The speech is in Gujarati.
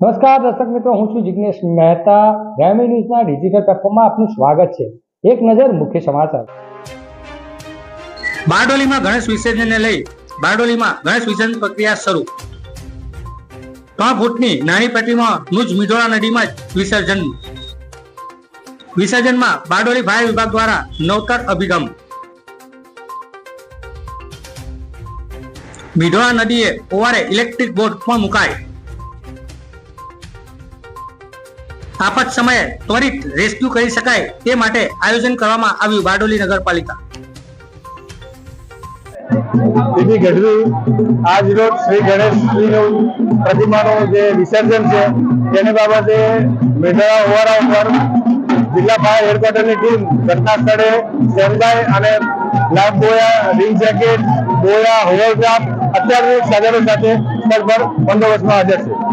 નમસ્કાર દર્શક મિત્રો, હું છું જિગ્નેશ મહેતા. ગ્રામી ન્યૂઝના ડિજિટલ પ્લેટફોર્મમાં આપનું સ્વાગત છે. એક નજર મુખ્ય સમાચાર. બારડોલીમાં ગણેશ વિસર્જનને લઈ બારડોલીમાં ગણેશ વિસર્જન પ્રક્રિયા શરૂ. ત્રણ ફૂટની નાની પેટીમાં નુજ મિઢોળા નદીમાં વિસર્જન. વિસર્જનમાં બારડોલી ફાયર વિભાગ દ્વારા નવતર અભિગમ. મિઢોળા નદીએ ઓવારે ઇલેક્ટ્રિક બોર્ડ પણ મુકાય આફત સમયે ત્વરિત રેસ્ક્યુ કરી શકાય તે માટે આયોજન કરવામાં આવ્યું બારડોલી નગરપાલિકા. દીદી ગઢવી, આજ રોજ શ્રી ગણેશજીનું પ્રતિમાનું જે વિસર્જન છે, તેની બાબતે મેઢડા ઓવારા ઉપર જિલ્લા ફાયર હેડક્વાર્ટરની ટીમ ઘટના સ્થળે સ્ટેન્ડબાય અને life buoy, ring jacket, buoy, hovercraft અત્યાધુનિક સાધનો સાથે સ્થળ પર બંદોબસ્તમાં હાજર છે.